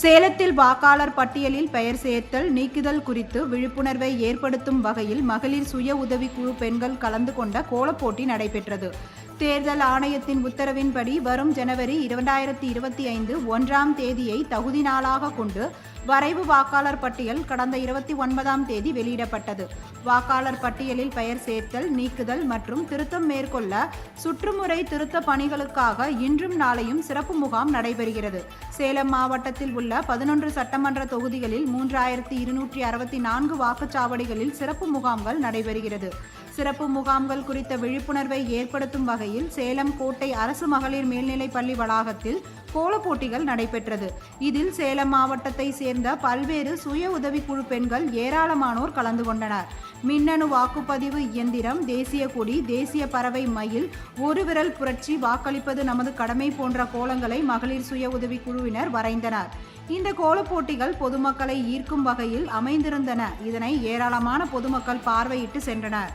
சேலத்தில் வாக்காளர் பட்டியலில் பெயர் சேர்த்தல் நீக்குதல் குறித்து விழிப்புணர்வை ஏற்படுத்தும் வகையில் மகளிர் சுய உதவிக்குழு பெண்கள் கலந்து கொண்ட கோலப்போட்டி நடைபெற்றது. தேர்தல் ஆணையத்தின் உத்தரவின்படி வரும் ஜனவரி இரண்டாயிரத்தி இருபத்தி ஐந்து ஒன்றாம் தேதியை தகுதி நாளாக கொண்டு வரைவு வாக்காளர் பட்டியல் கடந்த இருபத்தி ஒன்பதாம் தேதி வெளியிடப்பட்டது. வாக்காளர் பட்டியலில் பெயர் சேர்த்தல் நீக்குதல் மற்றும் திருத்தம் மேற்கொள்ள சுற்றுமுறை திருத்த பணிகளுக்காக இன்றும் நாளையும் சிறப்பு முகாம் நடைபெறுகிறது. சேலம் மாவட்டத்தில் உள்ள பதினொன்று சட்டமன்ற தொகுதிகளில் மூன்றாயிரத்தி இருநூற்றி அறுபத்தி நான்கு வாக்குச்சாவடிகளில் சிறப்பு முகாம்கள் நடைபெறுகிறது. சிறப்பு முகாம்கள் குறித்த விழிப்புணர்வை ஏற்படுத்தும் வகையில் சேலம் கோட்டை அரசு மகளிர் மேல்நிலைப் பள்ளி வளாகத்தில் கோலப் போட்டிகள் நடைபெற்றது. இதில் சேலம் மாவட்டத்தை சேர்ந்த பல்வேறு சுய உதவிக்குழு பெண்கள் ஏராளமானோர் கலந்து கொண்டனர். மின்னணு வாக்குப்பதிவு இயந்திரம் தேசிய கொடி தேசிய பறவை மயில் ஒரு விரல் புரட்சி வாக்களிப்பது நமது கடமை போன்ற கோலங்களை மகளிர் சுய உதவிக்குழுவினர் வரைந்தனர். இந்த கோலப் போட்டிகள் பொதுமக்களை ஈர்க்கும் வகையில் அமைந்திருந்தன. இதனை ஏராளமான பொதுமக்கள் பார்வையிட்டு சென்றனர்.